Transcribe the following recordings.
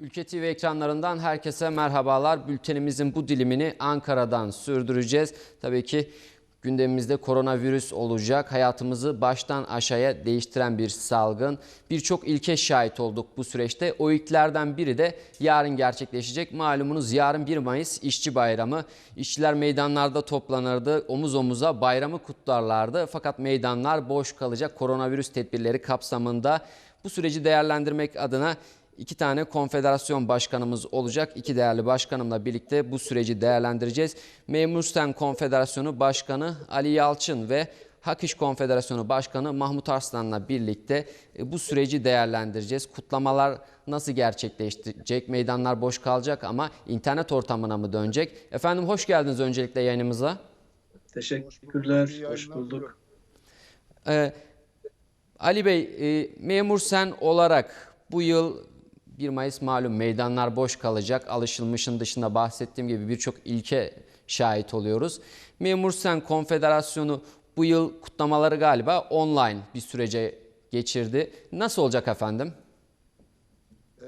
Ülke TV ekranlarından herkese merhabalar. Bültenimizin bu dilimini Ankara'dan sürdüreceğiz. Tabii ki gündemimizde koronavirüs olacak. Hayatımızı baştan aşağıya değiştiren bir salgın. Birçok ilke şahit olduk bu süreçte. O ilklerden biri de yarın gerçekleşecek. Malumunuz yarın 1 Mayıs İşçi Bayramı. İşçiler meydanlarda toplanırdı. Omuz omuza bayramı kutlarlardı. Fakat meydanlar boş kalacak koronavirüs tedbirleri kapsamında. Bu süreci değerlendirmek adına İki tane konfederasyon başkanımız olacak. İki değerli başkanımla birlikte bu süreci değerlendireceğiz. Memur Sen Konfederasyonu Başkanı Ali Yalçın ve Hak İş Konfederasyonu Başkanı Mahmut Arslan'la birlikte e, bu süreci değerlendireceğiz. Kutlamalar nasıl gerçekleşecek? Meydanlar boş kalacak ama internet ortamına mı dönecek? Efendim hoş geldiniz öncelikle yayınımıza. Teşekkürler, hoş bulduk. Ee, Ali Bey, e, memur sen olarak bu yıl 1 Mayıs malum meydanlar boş kalacak. Alışılmışın dışında bahsettiğim gibi birçok ilke şahit oluyoruz. Memur Sen Konfederasyonu bu yıl kutlamaları galiba online bir sürece geçirdi. Nasıl olacak efendim? Ee,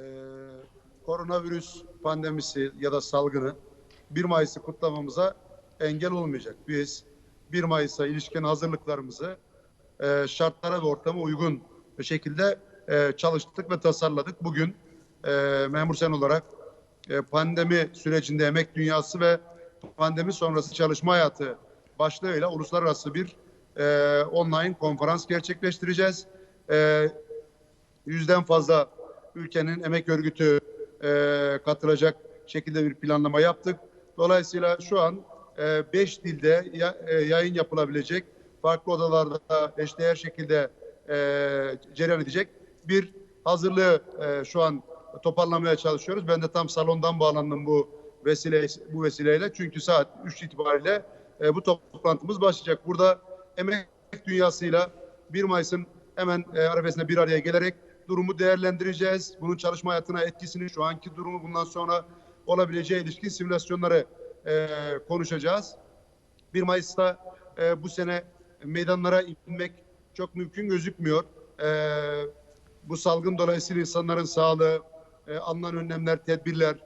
koronavirüs pandemisi ya da salgını 1 Mayıs'ı kutlamamıza engel olmayacak. Biz 1 Mayıs'a ilişkin hazırlıklarımızı e, şartlara ve ortama uygun bir şekilde e, çalıştık ve tasarladık. Bugün e, memur sen olarak e, pandemi sürecinde emek dünyası ve pandemi sonrası çalışma hayatı başlığıyla uluslararası bir e, online konferans gerçekleştireceğiz. E, yüzden fazla ülkenin emek örgütü e, katılacak şekilde bir planlama yaptık. Dolayısıyla şu an 5 dilde ya, e, yayın yapılabilecek, farklı odalarda eşdeğer şekilde e, cereyan edecek bir hazırlığı e, şu an toparlamaya çalışıyoruz. Ben de tam salondan bağlandım bu vesile bu vesileyle. Çünkü saat 3 itibariyle e, bu toplantımız başlayacak. Burada emek dünyasıyla 1 Mayıs'ın hemen e, arifesinde bir araya gelerek durumu değerlendireceğiz. Bunun çalışma hayatına etkisini, şu anki durumu bundan sonra olabileceği ilişkin simülasyonları e, konuşacağız. 1 Mayıs'ta e, bu sene meydanlara inmek çok mümkün gözükmüyor. E, bu salgın dolayısıyla insanların sağlığı, e, alınan önlemler, tedbirler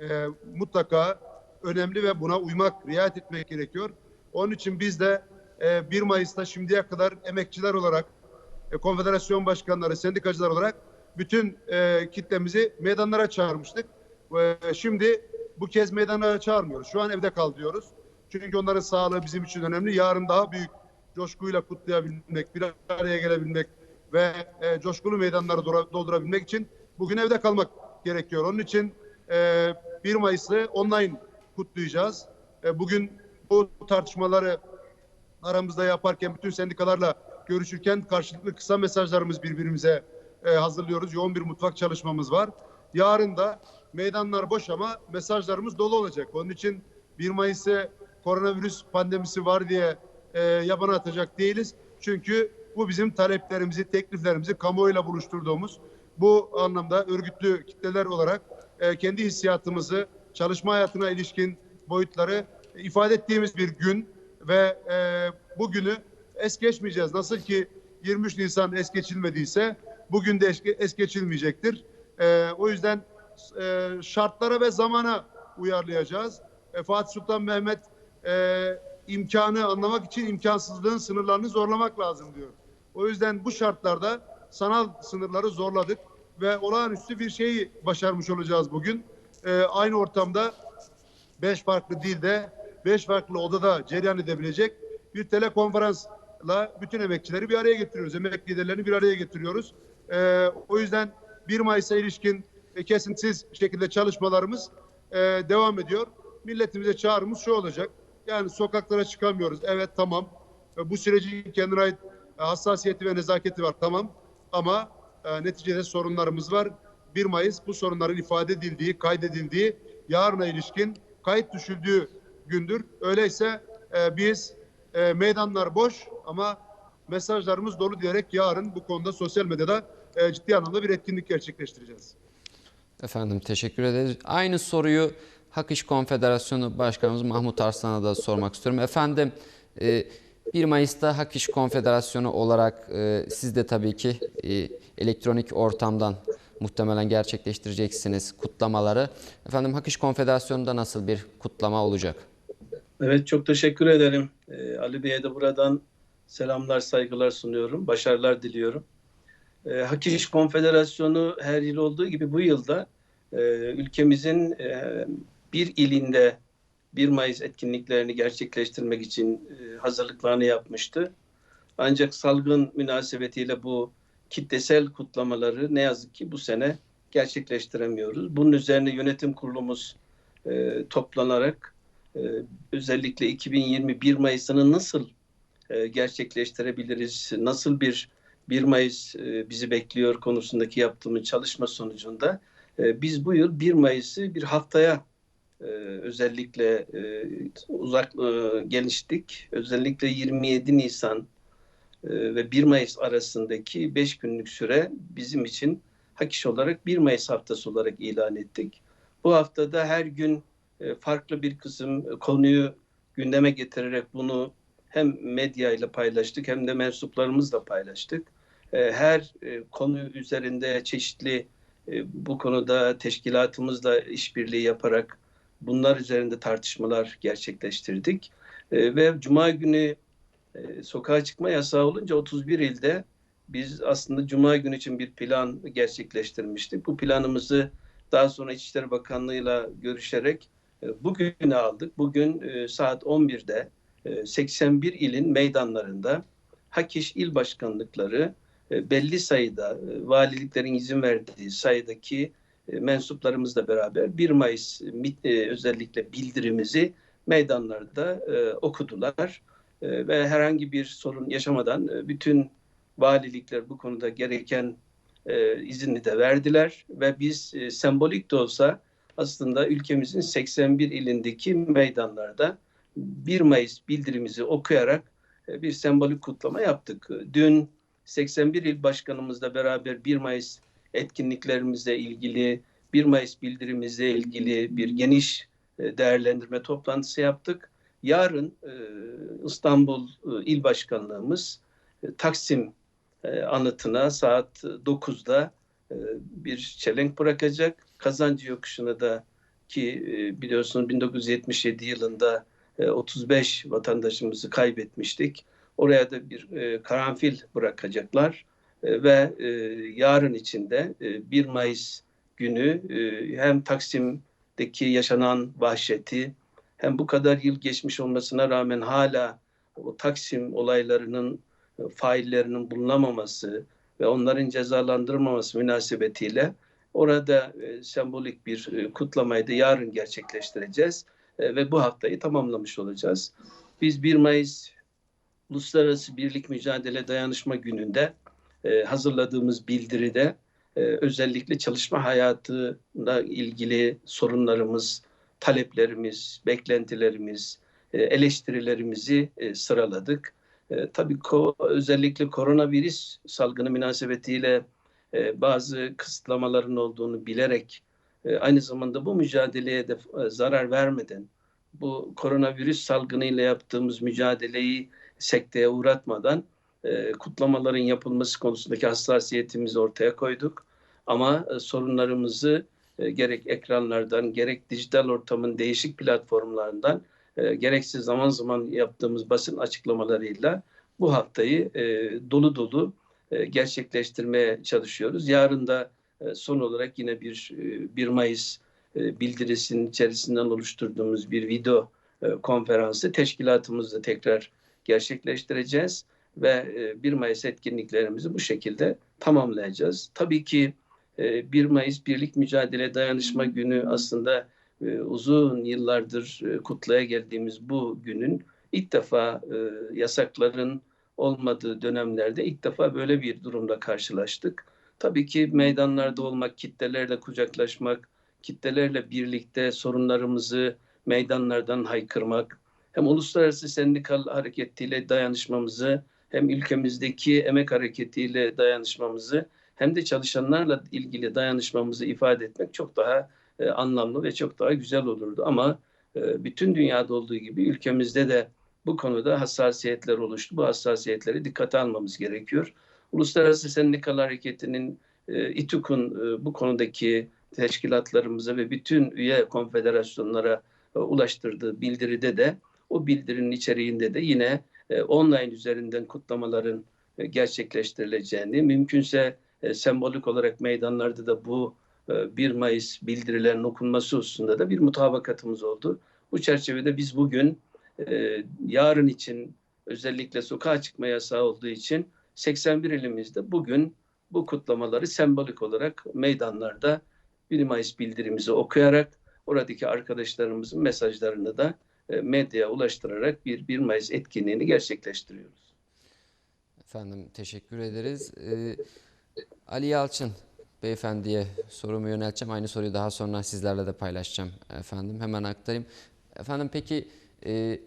e, mutlaka önemli ve buna uymak, riayet etmek gerekiyor. Onun için biz de e, 1 Mayıs'ta şimdiye kadar emekçiler olarak, e, konfederasyon başkanları, sendikacılar olarak bütün e, kitlemizi meydanlara çağırmıştık. E, şimdi bu kez meydanlara çağırmıyoruz. Şu an evde kal diyoruz. Çünkü onların sağlığı bizim için önemli. Yarın daha büyük coşkuyla kutlayabilmek, bir araya gelebilmek ve e, coşkulu meydanları doldurabilmek için bugün evde kalmak gerekiyor. Onun için e, 1 Mayıs'ı online kutlayacağız. E, bugün bu tartışmaları aramızda yaparken bütün sendikalarla görüşürken karşılıklı kısa mesajlarımız birbirimize e, hazırlıyoruz. Yoğun bir mutfak çalışmamız var. Yarın da meydanlar boş ama mesajlarımız dolu olacak. Onun için 1 Mayıs'ı koronavirüs pandemisi var diye e, yabana atacak değiliz. Çünkü bu bizim taleplerimizi, tekliflerimizi kamuoyuyla buluşturduğumuz bu anlamda örgütlü kitleler olarak e, kendi hissiyatımızı, çalışma hayatına ilişkin boyutları ifade ettiğimiz bir gün ve e, bu günü es geçmeyeceğiz. Nasıl ki 23 Nisan es geçilmediyse bugün de es, es geçilmeyecektir. E, o yüzden e, şartlara ve zamana uyarlayacağız. E, Fatih Sultan Mehmet e, imkanı anlamak için imkansızlığın sınırlarını zorlamak lazım diyor. O yüzden bu şartlarda sanal sınırları zorladık ve olağanüstü bir şeyi başarmış olacağız bugün. E, aynı ortamda beş farklı dilde, beş farklı odada cereyan edebilecek bir telekonferansla bütün emekçileri bir araya getiriyoruz. Emek liderlerini bir araya getiriyoruz. Ee, o yüzden 1 Mayıs'a ilişkin e, kesintisiz şekilde çalışmalarımız e, devam ediyor. Milletimize çağrımız şu olacak. Yani sokaklara çıkamıyoruz. Evet tamam. E, bu sürecin kendine ait e, hassasiyeti ve nezaketi var. Tamam. Ama e, neticede sorunlarımız var. 1 Mayıs bu sorunların ifade edildiği, kaydedildiği, yarına ilişkin kayıt düşüldüğü gündür. Öyleyse e, biz e, meydanlar boş ama mesajlarımız dolu diyerek yarın bu konuda sosyal medyada e, ciddi anlamda bir etkinlik gerçekleştireceğiz. Efendim teşekkür ederiz. Aynı soruyu Hak İş Konfederasyonu Başkanımız Mahmut Arslan'a da sormak istiyorum. Efendim e, 1 Mayıs'ta Hak İş Konfederasyonu olarak e, siz de tabii ki e, elektronik ortamdan muhtemelen gerçekleştireceksiniz kutlamaları. Efendim Hak İş Konfederasyonu'nda nasıl bir kutlama olacak? Evet çok teşekkür ederim. Ee, Ali Bey'e de buradan selamlar, saygılar sunuyorum. Başarılar diliyorum. Ee, Hak İş Konfederasyonu her yıl olduğu gibi bu yılda e, ülkemizin e, bir ilinde 1 Mayıs etkinliklerini gerçekleştirmek için e, hazırlıklarını yapmıştı. Ancak salgın münasebetiyle bu kitlesel kutlamaları ne yazık ki bu sene gerçekleştiremiyoruz. Bunun üzerine yönetim kurulumuz e, toplanarak e, özellikle 2021 Mayıs'ını nasıl e, gerçekleştirebiliriz, nasıl bir 1 Mayıs e, bizi bekliyor konusundaki yaptığımız çalışma sonucunda e, biz bu yıl 1 Mayıs'ı bir haftaya e, özellikle e, uzak e, geliştik. Özellikle 27 Nisan e, ve 1 Mayıs arasındaki 5 günlük süre bizim için hak iş olarak 1 Mayıs haftası olarak ilan ettik. Bu haftada her gün e, farklı bir kısım konuyu gündeme getirerek bunu hem medya ile paylaştık hem de mensuplarımızla paylaştık. Her konu üzerinde çeşitli bu konuda teşkilatımızla işbirliği yaparak bunlar üzerinde tartışmalar gerçekleştirdik. E, Ve Cuma günü e, sokağa çıkma yasağı olunca 31 ilde biz aslında Cuma günü için bir plan gerçekleştirmiştik. Bu planımızı daha sonra İçişleri Bakanlığı'yla görüşerek e, bugüne aldık. Bugün e, saat 11'de e, 81 ilin meydanlarında Hakiş il başkanlıkları e, belli sayıda e, valiliklerin izin verdiği sayıdaki e, mensuplarımızla beraber 1 Mayıs mit- e, özellikle bildirimizi meydanlarda e, okudular E, ve herhangi bir sorun yaşamadan e, bütün valilikler bu konuda gereken e, izni de verdiler ve biz e, sembolik de olsa aslında ülkemizin 81 ilindeki meydanlarda 1 Mayıs bildirimizi okuyarak e, bir sembolik kutlama yaptık. Dün 81 il başkanımızla beraber 1 Mayıs etkinliklerimizle ilgili, 1 Mayıs bildirimizle ilgili bir geniş e, değerlendirme toplantısı yaptık. Yarın e, İstanbul e, İl Başkanlığımız Taksim anıtına saat 9'da e, bir çelenk bırakacak. Kazancı yokuşuna da ki biliyorsunuz 1977 yılında e, 35 vatandaşımızı kaybetmiştik. Oraya da bir karanfil bırakacaklar ve e, yarın içinde e, 1 Mayıs günü e, hem Taksim'deki yaşanan vahşeti hem bu kadar yıl geçmiş olmasına rağmen hala o Taksim olaylarının e, faillerinin bulunamaması ve onların cezalandırılmaması münasebetiyle orada e, sembolik bir e, kutlamayı da yarın gerçekleştireceğiz E, ve bu haftayı tamamlamış olacağız. Biz 1 Mayıs Uluslararası Birlik Mücadele Dayanışma Günü'nde e, hazırladığımız bildiride e, özellikle çalışma hayatıyla ilgili sorunlarımız, taleplerimiz, beklentilerimiz, e, eleştirilerimizi sıraladık. Tabii özellikle koronavirüs salgını münasebetiyle bazı kısıtlamaların olduğunu bilerek aynı zamanda bu mücadeleye de zarar vermeden bu koronavirüs salgınıyla yaptığımız mücadeleyi sekteye uğratmadan e, kutlamaların yapılması konusundaki hassasiyetimizi ortaya koyduk. Ama e, sorunlarımızı e, gerek ekranlardan gerek dijital ortamın değişik platformlarından e, gerekse zaman zaman yaptığımız basın açıklamalarıyla bu haftayı dolu dolu gerçekleştirmeye çalışıyoruz. Yarın da son olarak yine bir e, 1 Mayıs e, bildirisinin içerisinden oluşturduğumuz bir video konferansı teşkilatımızla tekrar gerçekleştireceğiz ve e, 1 Mayıs etkinliklerimizi bu şekilde tamamlayacağız. Tabii ki e, 1 Mayıs Birlik Mücadele Dayanışma Günü aslında e, uzun yıllardır e, kutlaya geldiğimiz bu günün ilk defa e, yasakların olmadığı dönemlerde ilk defa böyle bir durumla karşılaştık. Tabii ki meydanlarda olmak, kitlelerle kucaklaşmak, kitlelerle birlikte sorunlarımızı meydanlardan haykırmak, hem uluslararası sendikal hareketiyle dayanışmamızı, hem ülkemizdeki emek hareketiyle dayanışmamızı, hem de çalışanlarla ilgili dayanışmamızı ifade etmek çok daha e, anlamlı ve çok daha güzel olurdu. Ama e, bütün dünyada olduğu gibi ülkemizde de bu konuda hassasiyetler oluştu. Bu hassasiyetleri dikkate almamız gerekiyor. Uluslararası Sendikalar Hareketi'nin, e, İTÜK'un e, bu konudaki teşkilatlarımıza ve bütün üye konfederasyonlara e, ulaştırdığı bildiride de o bildirinin içeriğinde de yine e, online üzerinden kutlamaların e, gerçekleştirileceğini, mümkünse e, sembolik olarak meydanlarda da bu e, 1 Mayıs bildirilerin okunması hususunda da bir mutabakatımız oldu. Bu çerçevede biz bugün yarın için özellikle sokağa çıkma yasağı olduğu için 81 ilimizde bugün bu kutlamaları sembolik olarak meydanlarda 1 Mayıs bildirimizi okuyarak oradaki arkadaşlarımızın mesajlarını da medyaya ulaştırarak bir 1 Mayıs etkinliğini gerçekleştiriyoruz. Efendim teşekkür ederiz. Ee, Ali Yalçın beyefendiye sorumu yönelteceğim. Aynı soruyu daha sonra sizlerle de paylaşacağım efendim. Hemen aktarayım. Efendim peki e,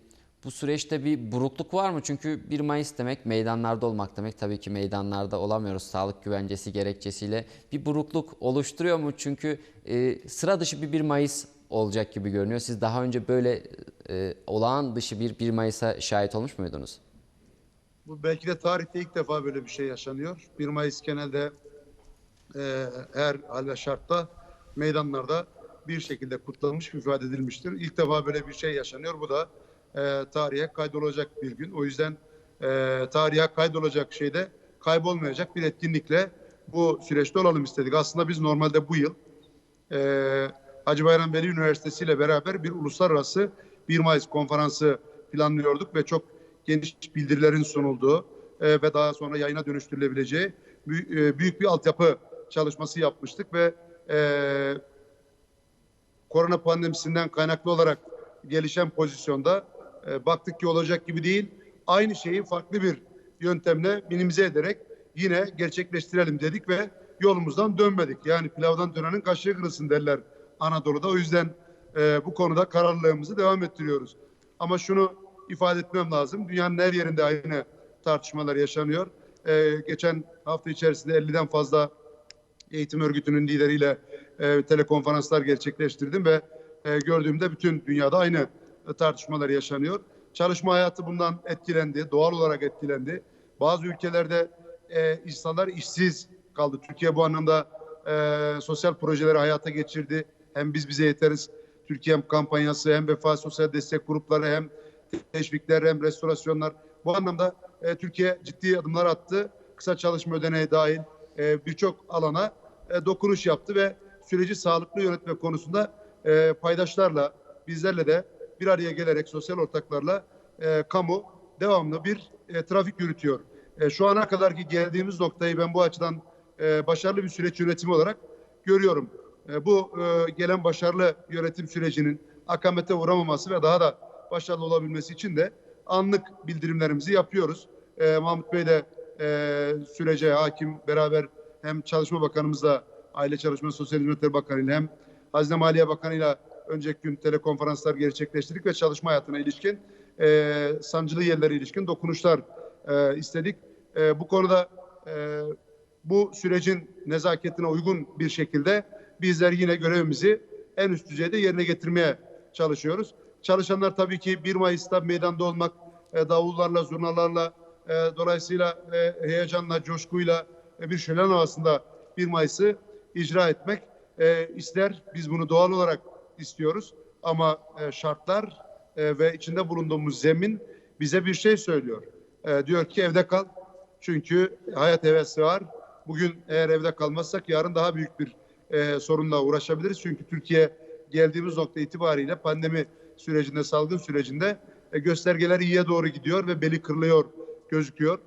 bu süreçte bir burukluk var mı? Çünkü 1 Mayıs demek meydanlarda olmak demek. Tabii ki meydanlarda olamıyoruz sağlık güvencesi gerekçesiyle. Bir burukluk oluşturuyor mu? Çünkü e, sıra dışı bir 1 Mayıs olacak gibi görünüyor. Siz daha önce böyle e, olağan dışı bir 1 Mayıs'a şahit olmuş muydunuz? Bu belki de tarihte ilk defa böyle bir şey yaşanıyor. 1 Mayıs genelde e, her hal ve şartta meydanlarda bir şekilde kutlanmış, ifade edilmiştir. İlk defa böyle bir şey yaşanıyor. Bu da e, tarihe kaydolacak bir gün. O yüzden e, tarihe kaydolacak şeyde kaybolmayacak bir etkinlikle bu süreçte olalım istedik. Aslında biz normalde bu yıl e, Hacı Bayram Veli Üniversitesi ile beraber bir uluslararası 1 Mayıs konferansı planlıyorduk ve çok geniş bildirilerin sunulduğu e, ve daha sonra yayına dönüştürülebileceği büyük, e, büyük bir altyapı çalışması yapmıştık ve e, korona pandemisinden kaynaklı olarak gelişen pozisyonda e, baktık ki olacak gibi değil. Aynı şeyi farklı bir yöntemle minimize ederek yine gerçekleştirelim dedik ve yolumuzdan dönmedik. Yani pilavdan dönenin kaşığı kırılsın derler Anadolu'da. O yüzden e, bu konuda kararlılığımızı devam ettiriyoruz. Ama şunu ifade etmem lazım. Dünyanın her yerinde aynı tartışmalar yaşanıyor. E, geçen hafta içerisinde 50'den fazla eğitim örgütünün lideriyle e, telekonferanslar gerçekleştirdim ve e, gördüğümde bütün dünyada aynı e, tartışmalar yaşanıyor. Çalışma hayatı bundan etkilendi, doğal olarak etkilendi. Bazı ülkelerde e, insanlar işsiz kaldı. Türkiye bu anlamda e, sosyal projeleri hayata geçirdi. Hem biz bize yeteriz Türkiye kampanyası hem vefa sosyal destek grupları hem teşvikler hem restorasyonlar. Bu anlamda e, Türkiye ciddi adımlar attı. Kısa çalışma ödeneği dahil e, birçok alana e, dokunuş yaptı ve süreci sağlıklı yönetme konusunda e, paydaşlarla bizlerle de bir araya gelerek sosyal ortaklarla e, kamu devamlı bir e, trafik yürütüyor. E, şu ana kadar ki geldiğimiz noktayı ben bu açıdan e, başarılı bir süreç yönetimi olarak görüyorum. E, bu e, gelen başarılı yönetim sürecinin akamete uğramaması ve daha da başarılı olabilmesi için de anlık bildirimlerimizi yapıyoruz. E, Mahmut Bey de e, sürece hakim beraber hem Çalışma Bakanımızla Aile Çalışma Sosyal Hizmetler Bakanı'yla hem Hazine Maliye Bakanı'yla önceki gün telekonferanslar gerçekleştirdik ve çalışma hayatına ilişkin e, sancılı yerlere ilişkin dokunuşlar e, istedik. E, bu konuda e, bu sürecin nezaketine uygun bir şekilde bizler yine görevimizi en üst düzeyde yerine getirmeye çalışıyoruz. Çalışanlar tabii ki 1 Mayıs'ta meydanda olmak, e, davullarla, zurnalarla, e, dolayısıyla e, heyecanla, coşkuyla e, bir şölen havasında 1 Mayıs'ı icra etmek e, ister. Biz bunu doğal olarak istiyoruz. Ama e, şartlar e, ve içinde bulunduğumuz zemin bize bir şey söylüyor. E, diyor ki evde kal. Çünkü hayat eve sığar. Bugün eğer evde kalmazsak yarın daha büyük bir e, sorunla uğraşabiliriz. Çünkü Türkiye geldiğimiz nokta itibariyle pandemi sürecinde, salgın sürecinde e, göstergeler iyiye doğru gidiyor ve beli kırılıyor gözüküyor.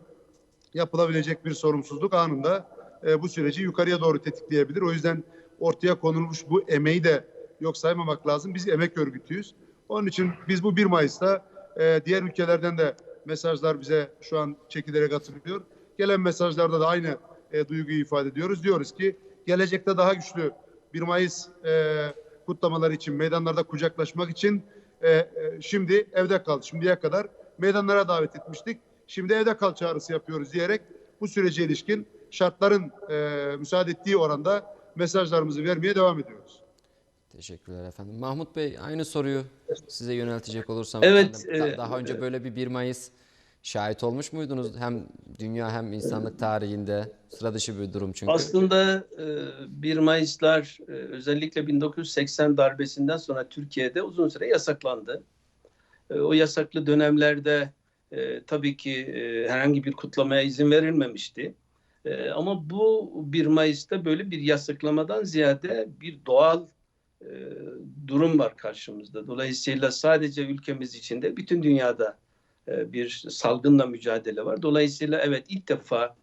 Yapılabilecek bir sorumsuzluk anında e, bu süreci yukarıya doğru tetikleyebilir. O yüzden ortaya konulmuş bu emeği de yok saymamak lazım. Biz emek örgütüyüz. Onun için biz bu 1 Mayıs'ta e, diğer ülkelerden de mesajlar bize şu an çekilerek atılıyor. Gelen mesajlarda da aynı e, duyguyu ifade ediyoruz. Diyoruz ki gelecekte daha güçlü 1 Mayıs e, kutlamaları için, meydanlarda kucaklaşmak için e, e, şimdi evde kal. Şimdiye kadar meydanlara davet etmiştik. Şimdi evde kal çağrısı yapıyoruz diyerek bu sürece ilişkin şartların e, müsaade ettiği oranda mesajlarımızı vermeye devam ediyoruz. Teşekkürler efendim. Mahmut Bey aynı soruyu size yöneltecek olursam Evet, efendim, e, daha önce böyle bir 1 Mayıs şahit olmuş muydunuz? Hem dünya hem insanlık tarihinde sıra dışı bir durum çünkü. Aslında e, 1 Mayıslar e, özellikle 1980 darbesinden sonra Türkiye'de uzun süre yasaklandı. E, O yasaklı dönemlerde e, tabii ki e, herhangi bir kutlamaya izin verilmemişti. E, Ama bu 1 Mayıs'ta böyle bir yasaklamadan ziyade bir doğal e, durum var karşımızda. Dolayısıyla sadece ülkemiz içinde bütün dünyada e, bir salgınla mücadele var. Dolayısıyla evet ilk defa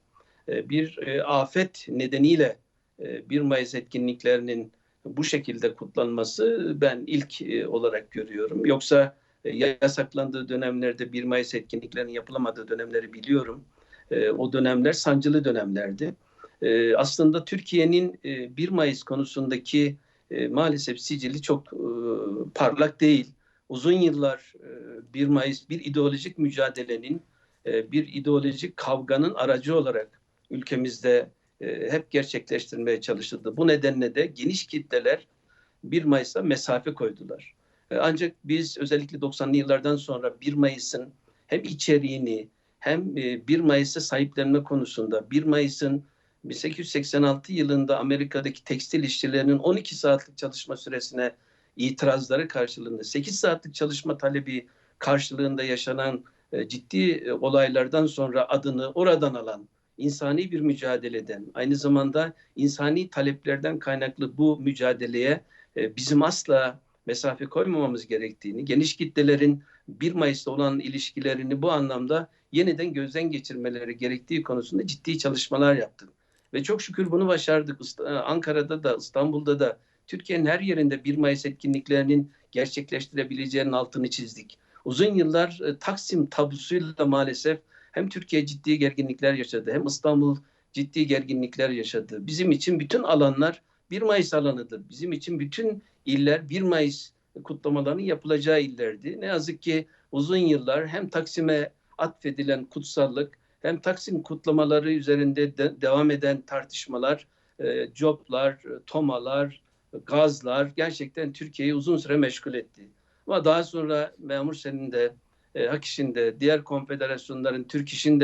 e, bir e, afet nedeniyle e, 1 Mayıs etkinliklerinin bu şekilde kutlanması ben ilk e, olarak görüyorum. Yoksa e, yasaklandığı dönemlerde 1 Mayıs etkinliklerinin yapılamadığı dönemleri biliyorum. E, O dönemler sancılı dönemlerdi. E, Aslında Türkiye'nin e, 1 Mayıs konusundaki e, maalesef sicili çok e, parlak değil. Uzun yıllar e, 1 Mayıs bir ideolojik mücadelenin, e, bir ideolojik kavganın aracı olarak ülkemizde e, hep gerçekleştirmeye çalışıldı. Bu nedenle de geniş kitleler 1 Mayıs'a mesafe koydular. E, Ancak biz özellikle 90'lı yıllardan sonra 1 Mayıs'ın hem içeriğini hem e, 1 Mayıs'ı sahiplenme konusunda 1 Mayıs'ın 1886 yılında Amerika'daki tekstil işçilerinin 12 saatlik çalışma süresine itirazları karşılığında 8 saatlik çalışma talebi karşılığında yaşanan e, ciddi e, olaylardan sonra adını oradan alan insani bir mücadeleden aynı zamanda insani taleplerden kaynaklı bu mücadeleye e, bizim asla mesafe koymamamız gerektiğini, geniş kitlelerin 1 Mayıs'ta olan ilişkilerini bu anlamda yeniden gözden geçirmeleri gerektiği konusunda ciddi çalışmalar yaptık. Ve çok şükür bunu başardık. İst- Ankara'da da İstanbul'da da Türkiye'nin her yerinde 1 Mayıs etkinliklerinin gerçekleştirebileceğinin altını çizdik. Uzun yıllar e, Taksim tabusuyla maalesef hem Türkiye ciddi gerginlikler yaşadı hem İstanbul ciddi gerginlikler yaşadı. Bizim için bütün alanlar 1 Mayıs alanıdır. Bizim için bütün iller 1 Mayıs kutlamalarının yapılacağı illerdi. Ne yazık ki uzun yıllar hem Taksim'e atfedilen kutsallık hem Taksim kutlamaları üzerinde de- devam eden tartışmalar, e, coplar, e, tomalar, gazlar gerçekten Türkiye'yi uzun süre meşgul etti. Ama daha sonra Memur Sen'in de, e, Hak İş'in diğer konfederasyonların, Türk İş'in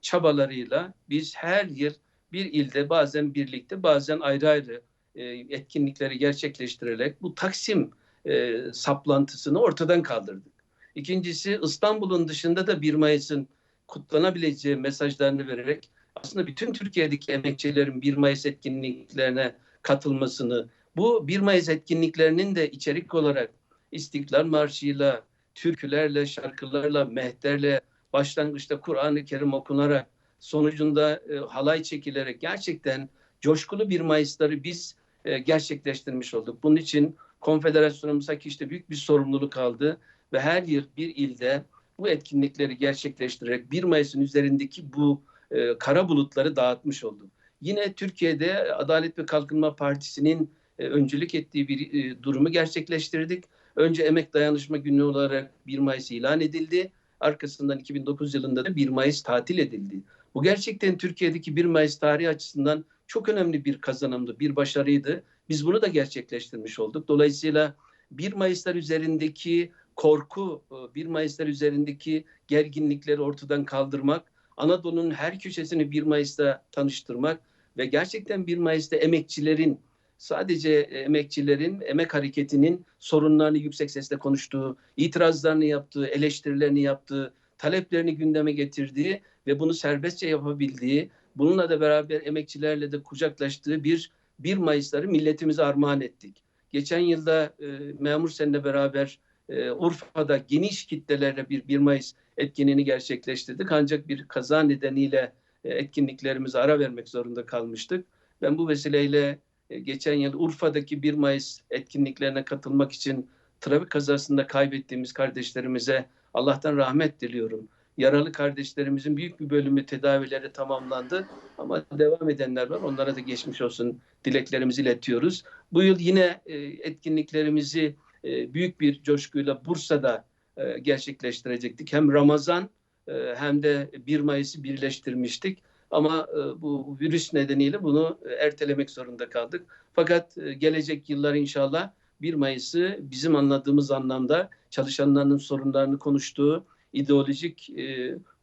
çabalarıyla biz her yıl bir ilde bazen birlikte bazen ayrı ayrı e, etkinlikleri gerçekleştirerek bu Taksim e, saplantısını ortadan kaldırdık. İkincisi İstanbul'un dışında da 1 Mayıs'ın kutlanabileceği mesajlarını vererek aslında bütün Türkiye'deki emekçilerin 1 Mayıs etkinliklerine katılmasını, bu 1 Mayıs etkinliklerinin de içerik olarak İstiklal Marşı'yla, türkülerle, şarkılarla, mehterle, başlangıçta Kur'an-ı Kerim okunarak, sonucunda e, halay çekilerek gerçekten coşkulu 1 Mayıs'ları biz e, gerçekleştirmiş olduk. Bunun için konfederasyonumuz işte büyük bir sorumluluk aldı ve her yıl bir ilde bu etkinlikleri gerçekleştirerek 1 Mayıs'ın üzerindeki bu e, kara bulutları dağıtmış olduk. Yine Türkiye'de Adalet ve Kalkınma Partisi'nin e, öncülük ettiği bir e, durumu gerçekleştirdik. Önce Emek Dayanışma Günü olarak 1 Mayıs ilan edildi. Arkasından 2009 yılında da 1 Mayıs tatil edildi. Bu gerçekten Türkiye'deki 1 Mayıs tarihi açısından çok önemli bir kazanımdı, bir başarıydı. Biz bunu da gerçekleştirmiş olduk. Dolayısıyla 1 Mayıslar üzerindeki korku, 1 Mayıslar üzerindeki gerginlikleri ortadan kaldırmak, Anadolu'nun her köşesini 1 Mayıs'ta tanıştırmak ve gerçekten 1 Mayıs'ta emekçilerin sadece emekçilerin, emek hareketinin sorunlarını yüksek sesle konuştuğu, itirazlarını yaptığı, eleştirilerini yaptığı, taleplerini gündeme getirdiği ve bunu serbestçe yapabildiği, bununla da beraber emekçilerle de kucaklaştığı bir 1 Mayıs'ları milletimize armağan ettik. Geçen yılda e, Memur Sen'le beraber e, Urfa'da geniş kitlelerle bir 1 Mayıs etkinliğini gerçekleştirdik. Ancak bir kaza nedeniyle e, etkinliklerimize ara vermek zorunda kalmıştık. Ben bu vesileyle geçen yıl Urfa'daki 1 Mayıs etkinliklerine katılmak için trafik kazasında kaybettiğimiz kardeşlerimize Allah'tan rahmet diliyorum. Yaralı kardeşlerimizin büyük bir bölümü tedavileri tamamlandı ama devam edenler var. Onlara da geçmiş olsun dileklerimizi iletiyoruz. Bu yıl yine e, etkinliklerimizi e, büyük bir coşkuyla Bursa'da e, gerçekleştirecektik. Hem Ramazan e, hem de 1 Mayıs'ı birleştirmiştik. Ama e, bu virüs nedeniyle bunu e, ertelemek zorunda kaldık. Fakat e, gelecek yıllar inşallah 1 Mayıs'ı bizim anladığımız anlamda çalışanların sorunlarını konuştuğu ideolojik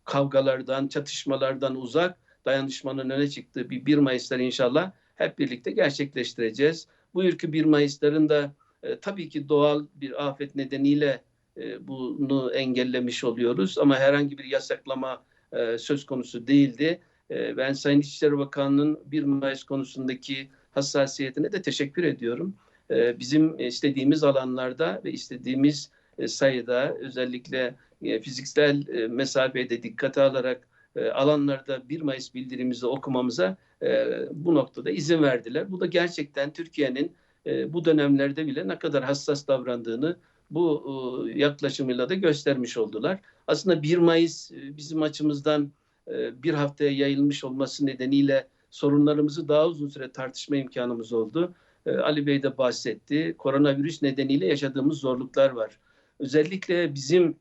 kavgalardan, çatışmalardan uzak dayanışmanın öne çıktığı bir 1 Mayıs'ları inşallah hep birlikte gerçekleştireceğiz. Bu yılki 1 Mayıs'ların da e, tabii ki doğal bir afet nedeniyle e, bunu engellemiş oluyoruz ama herhangi bir yasaklama e, söz konusu değildi. E, ben Sayın İçişleri Bakanı'nın 1 Mayıs konusundaki hassasiyetine de teşekkür ediyorum. E, bizim istediğimiz alanlarda ve istediğimiz e, sayıda özellikle e, fiziksel e, de dikkate alarak e, alanlarda 1 Mayıs bildirimizi okumamıza bu noktada izin verdiler. Bu da gerçekten Türkiye'nin bu dönemlerde bile ne kadar hassas davrandığını bu yaklaşımıyla da göstermiş oldular. Aslında 1 Mayıs bizim açımızdan e, bir haftaya yayılmış olması nedeniyle sorunlarımızı daha uzun süre tartışma imkanımız oldu. E, Ali Bey de bahsetti. Koronavirüs nedeniyle yaşadığımız zorluklar var. Özellikle bizim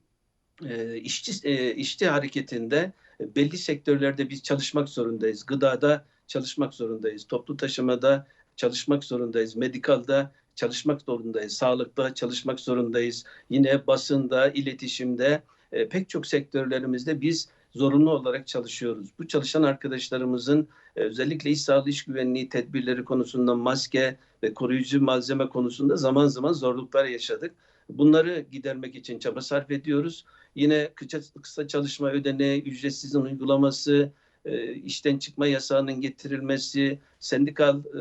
e, işçi işçi hareketinde belli sektörlerde biz çalışmak zorundayız. Gıdada çalışmak zorundayız. Toplu taşımada çalışmak zorundayız. Medikalda çalışmak zorundayız. Sağlıkta çalışmak zorundayız. Yine basında, iletişimde pek çok sektörlerimizde biz zorunlu olarak çalışıyoruz. Bu çalışan arkadaşlarımızın e, özellikle iş sağlığı, iş güvenliği tedbirleri konusunda maske ve koruyucu malzeme konusunda zaman zaman zorluklar yaşadık. Bunları gidermek için çaba sarf ediyoruz. Yine kısa, kısa çalışma ödeneği, ücretsizin uygulaması, e, işten çıkma yasağının getirilmesi, sendikal e,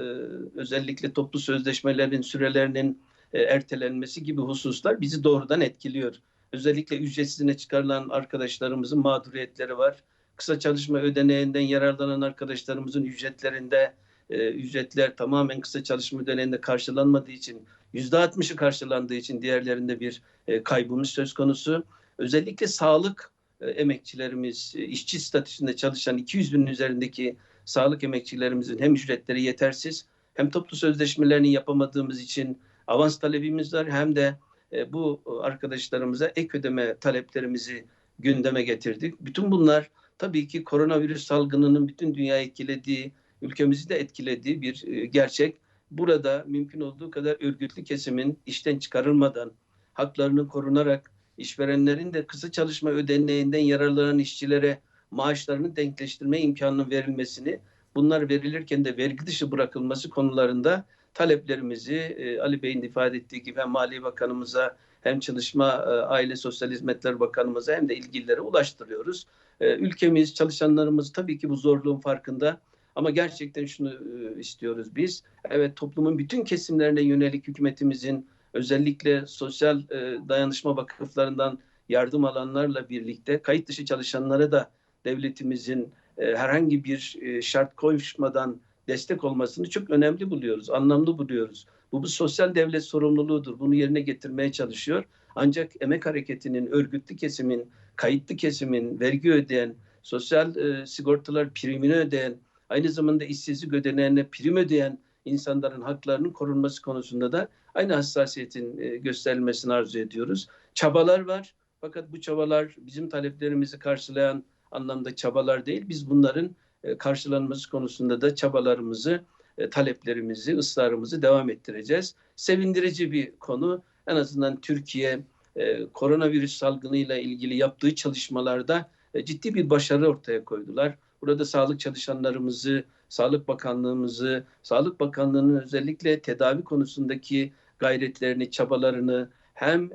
özellikle toplu sözleşmelerin sürelerinin ertelenmesi gibi hususlar bizi doğrudan etkiliyor. Özellikle ücretsizine çıkarılan arkadaşlarımızın mağduriyetleri var. Kısa çalışma ödeneğinden yararlanan arkadaşlarımızın ücretlerinde e, ücretler tamamen kısa çalışma ödeneğinde karşılanmadığı için %60'ı karşılandığı için diğerlerinde bir e, kaybımız söz konusu. Özellikle sağlık e, emekçilerimiz, e, işçi statüsünde çalışan 200 binin üzerindeki sağlık emekçilerimizin hem ücretleri yetersiz hem toplu sözleşmelerini yapamadığımız için avans talebimiz var hem de e, bu arkadaşlarımıza ek ödeme taleplerimizi gündeme getirdik. Bütün bunlar tabii ki koronavirüs salgınının bütün dünyayı etkilediği, ülkemizi de etkilediği bir e, gerçek. Burada mümkün olduğu kadar örgütlü kesimin işten çıkarılmadan, haklarının korunarak, işverenlerin de kısa çalışma ödeneğinden yararlanan işçilere maaşlarını denkleştirme imkanının verilmesini, bunlar verilirken de vergi dışı bırakılması konularında taleplerimizi e, Ali Bey'in ifade ettiği gibi hem Maliye Bakanımıza hem Çalışma e, Aile Sosyal Hizmetler Bakanımıza hem de ilgililere ulaştırıyoruz. E, ülkemiz, çalışanlarımız tabii ki bu zorluğun farkında. Ama gerçekten şunu istiyoruz biz. Evet toplumun bütün kesimlerine yönelik hükümetimizin özellikle sosyal dayanışma vakıflarından yardım alanlarla birlikte kayıt dışı çalışanlara da devletimizin herhangi bir şart koşmadan destek olmasını çok önemli buluyoruz, anlamlı buluyoruz. Bu bir sosyal devlet sorumluluğudur. Bunu yerine getirmeye çalışıyor. Ancak emek hareketinin, örgütlü kesimin, kayıtlı kesimin, vergi ödeyen, sosyal e, sigortalar primini ödeyen, aynı zamanda işsizlik ödeneğine prim ödeyen insanların haklarının korunması konusunda da aynı hassasiyetin e, gösterilmesini arzu ediyoruz. Çabalar var fakat bu çabalar bizim taleplerimizi karşılayan anlamda çabalar değil. Biz bunların karşılanması konusunda da çabalarımızı, e, taleplerimizi, ısrarımızı devam ettireceğiz. Sevindirici bir konu. En azından Türkiye e, koronavirüs salgınıyla ilgili yaptığı çalışmalarda ciddi bir başarı ortaya koydular. Burada sağlık çalışanlarımızı, Sağlık Bakanlığımızı, Sağlık Bakanlığı'nın özellikle tedavi konusundaki gayretlerini, çabalarını hem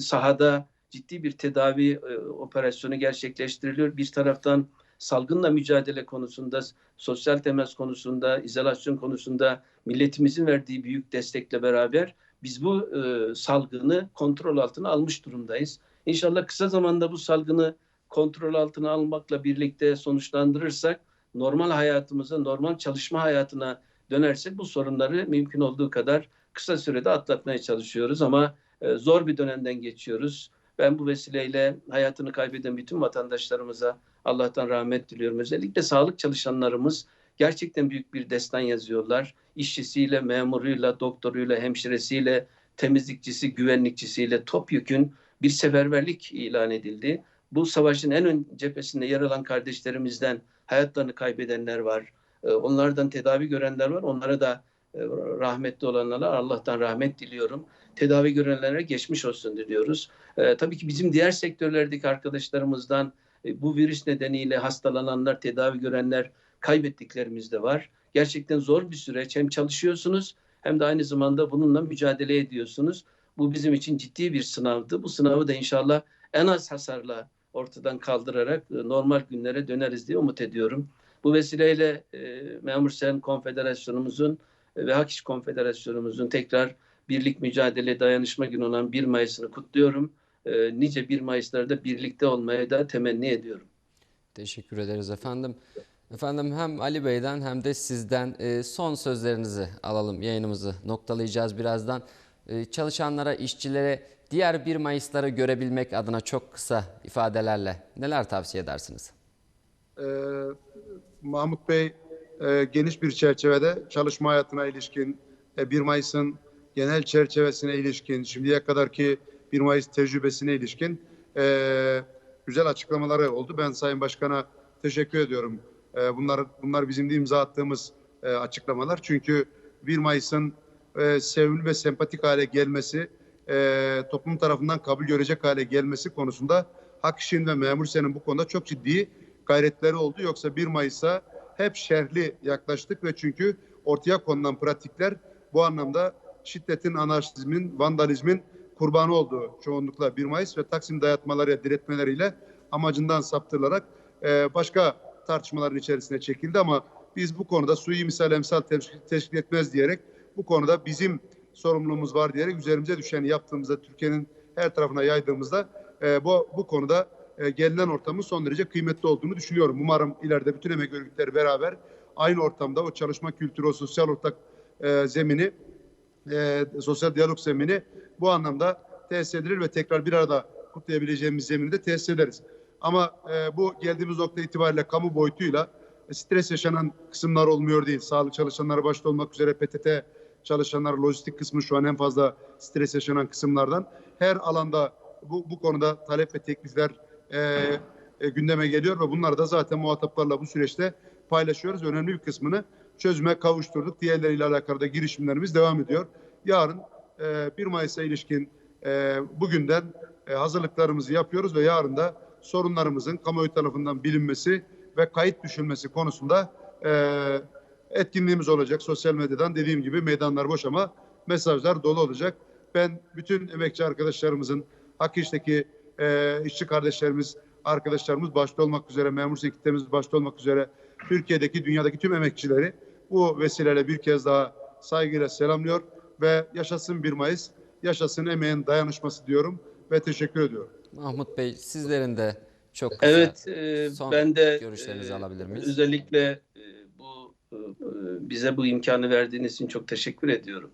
sahada ciddi bir tedavi operasyonu gerçekleştiriliyor. Bir taraftan salgınla mücadele konusunda, sosyal temas konusunda, izolasyon konusunda milletimizin verdiği büyük destekle beraber biz bu e, salgını kontrol altına almış durumdayız. İnşallah kısa zamanda bu salgını kontrol altına almakla birlikte sonuçlandırırsak normal hayatımıza, normal çalışma hayatına dönersek bu sorunları mümkün olduğu kadar kısa sürede atlatmaya çalışıyoruz ama e, zor bir dönemden geçiyoruz. Ben bu vesileyle hayatını kaybeden bütün vatandaşlarımıza Allah'tan rahmet diliyorum. Özellikle sağlık çalışanlarımız gerçekten büyük bir destan yazıyorlar. İşçisiyle, memuruyla, doktoruyla, hemşiresiyle, temizlikçisi, güvenlikçisiyle topyekün bir seferberlik ilan edildi. Bu savaşın en ön cephesinde yer alan kardeşlerimizden hayatlarını kaybedenler var. Onlardan tedavi görenler var. Onlara da e, rahmetli olanlara Allah'tan rahmet diliyorum. Tedavi görenlere geçmiş olsun diliyoruz. E, tabii ki bizim diğer sektörlerdeki arkadaşlarımızdan e, bu virüs nedeniyle hastalananlar, tedavi görenler kaybettiklerimiz de var. Gerçekten zor bir süreç. Hem çalışıyorsunuz hem de aynı zamanda bununla mücadele ediyorsunuz. Bu bizim için ciddi bir sınavdı. Bu sınavı da inşallah en az hasarla ortadan kaldırarak e, normal günlere döneriz diye umut ediyorum. Bu vesileyle e, Memur Sen Konfederasyonumuzun e, ve Hak İş Konfederasyonumuzun tekrar birlik mücadele dayanışma günü olan 1 Mayıs'ını kutluyorum. E, nice 1 Mayıs'larda birlikte olmaya da temenni ediyorum. Teşekkür ederiz efendim. Efendim hem Ali Bey'den hem de sizden e, son sözlerinizi alalım. Yayınımızı noktalayacağız birazdan. E, Çalışanlara, işçilere diğer 1 Mayıs'ları görebilmek adına çok kısa ifadelerle neler tavsiye edersiniz? Ee, Mahmut Bey e, geniş bir çerçevede çalışma hayatına ilişkin, e, 1 Mayıs'ın genel çerçevesine ilişkin, şimdiye kadarki 1 Mayıs tecrübesine ilişkin e, güzel açıklamaları oldu. Ben Sayın Başkan'a teşekkür ediyorum. E, bunlar bunlar bizim de imza attığımız e, açıklamalar. Çünkü 1 Mayıs'ın e, sevimli ve sempatik hale gelmesi, e, toplum tarafından kabul görecek hale gelmesi konusunda Hak İş'in ve Memur Sen'in bu konuda çok ciddi gayretleri oldu. Yoksa 1 Mayıs'a hep şerhli yaklaştık ve çünkü ortaya konulan pratikler bu anlamda şiddetin, anarşizmin, vandalizmin kurbanı oldu çoğunlukla 1 Mayıs ve Taksim dayatmaları, diretmeleriyle amacından saptırılarak e, başka tartışmaların içerisine çekildi ama biz bu konuda suyu misal emsal teşkil, etmez diyerek bu konuda bizim sorumluluğumuz var diyerek üzerimize düşeni yaptığımızda Türkiye'nin her tarafına yaydığımızda e, bu bu konuda e, gelinen ortamın son derece kıymetli olduğunu düşünüyorum. Umarım ileride bütün emek örgütleri beraber aynı ortamda o çalışma kültürü, o sosyal ortak e, zemini, e, sosyal diyalog zemini bu anlamda tesis edilir ve tekrar bir arada kutlayabileceğimiz zemini de tesis ederiz. Ama e, bu geldiğimiz nokta itibariyle kamu boyutuyla e, stres yaşanan kısımlar olmuyor değil. Sağlık çalışanları başta olmak üzere PTT çalışanlar, lojistik kısmı şu an en fazla stres yaşanan kısımlardan. Her alanda bu, bu konuda talep ve teklifler e, e, gündeme geliyor ve bunları da zaten muhataplarla bu süreçte paylaşıyoruz. Önemli bir kısmını çözüme kavuşturduk. Diğerleriyle alakalı da girişimlerimiz devam ediyor. Yarın e, 1 Mayıs'a ilişkin e, bugünden e, hazırlıklarımızı yapıyoruz ve yarın da sorunlarımızın kamuoyu tarafından bilinmesi ve kayıt düşülmesi konusunda e, etkinliğimiz olacak. Sosyal medyadan dediğim gibi meydanlar boş ama mesajlar dolu olacak. Ben bütün emekçi arkadaşlarımızın, Hak İş'teki e, işçi kardeşlerimiz, arkadaşlarımız başta olmak üzere, memur kitlemiz başta olmak üzere Türkiye'deki, dünyadaki tüm emekçileri bu vesileyle bir kez daha saygıyla selamlıyor ve yaşasın 1 Mayıs, yaşasın emeğin dayanışması diyorum ve teşekkür ediyorum. Mahmut Bey sizlerin de çok kısa Evet, e, son ben de görüşlerinizi e, alabilir miyiz? Özellikle e, bu e, bize bu imkanı verdiğiniz için çok teşekkür ediyorum.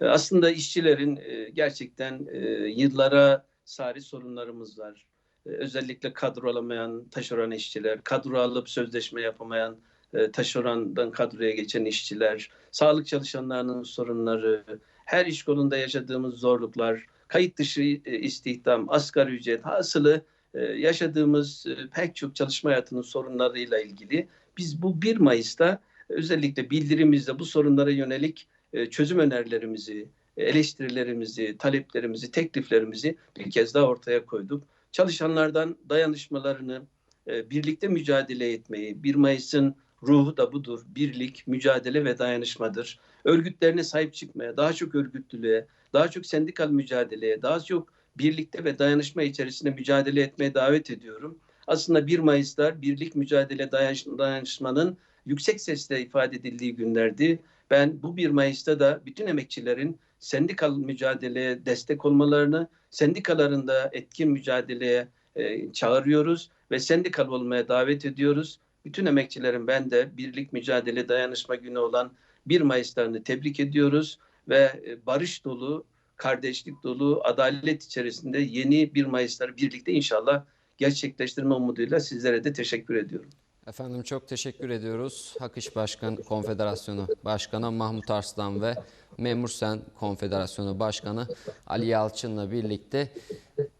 E, aslında işçilerin e, gerçekten e, yıllara sari sorunlarımız var. E, özellikle kadro alamayan taşeron işçiler, kadro alıp sözleşme yapamayan e, taşerondan kadroya geçen işçiler, sağlık çalışanlarının sorunları, her iş kolunda yaşadığımız zorluklar, kayıt dışı e, istihdam, asgari ücret, hasılı e, yaşadığımız e, pek çok çalışma hayatının sorunlarıyla ilgili biz bu 1 Mayıs'ta özellikle bildirimizde bu sorunlara yönelik çözüm önerilerimizi, eleştirilerimizi, taleplerimizi, tekliflerimizi bir kez daha ortaya koyduk. Çalışanlardan dayanışmalarını, birlikte mücadele etmeyi, 1 Mayıs'ın ruhu da budur. Birlik, mücadele ve dayanışmadır. Örgütlerine sahip çıkmaya, daha çok örgütlülüğe, daha çok sendikal mücadeleye, daha çok birlikte ve dayanışma içerisinde mücadele etmeye davet ediyorum. Aslında 1 Mayıs'lar birlik, mücadele, dayanışmanın yüksek sesle ifade edildiği günlerdi. Ben bu 1 Mayıs'ta da bütün emekçilerin sendikal mücadeleye destek olmalarını, sendikalarında etkin mücadeleye e, çağırıyoruz ve sendikal olmaya davet ediyoruz. Bütün emekçilerin ben de birlik, mücadele, dayanışma günü olan 1 Mayıs'larını tebrik ediyoruz ve e, barış dolu, kardeşlik dolu, adalet içerisinde yeni 1 Mayıs'ları birlikte inşallah gerçekleştirme umuduyla sizlere de teşekkür ediyorum. Efendim çok teşekkür ediyoruz. Hak İş Başkan Konfederasyonu Başkanı Mahmut Arslan ve Memur Sen Konfederasyonu Başkanı Ali Yalçın'la birlikte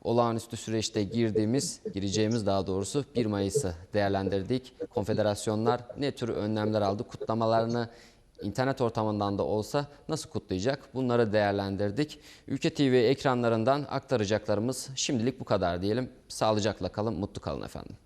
olağanüstü süreçte girdiğimiz, gireceğimiz daha doğrusu 1 Mayıs'ı değerlendirdik. Konfederasyonlar ne tür önlemler aldı? Kutlamalarını internet ortamından da olsa nasıl kutlayacak? Bunları değerlendirdik. Ülke TV ekranlarından aktaracaklarımız şimdilik bu kadar diyelim. Sağlıcakla kalın, mutlu kalın efendim.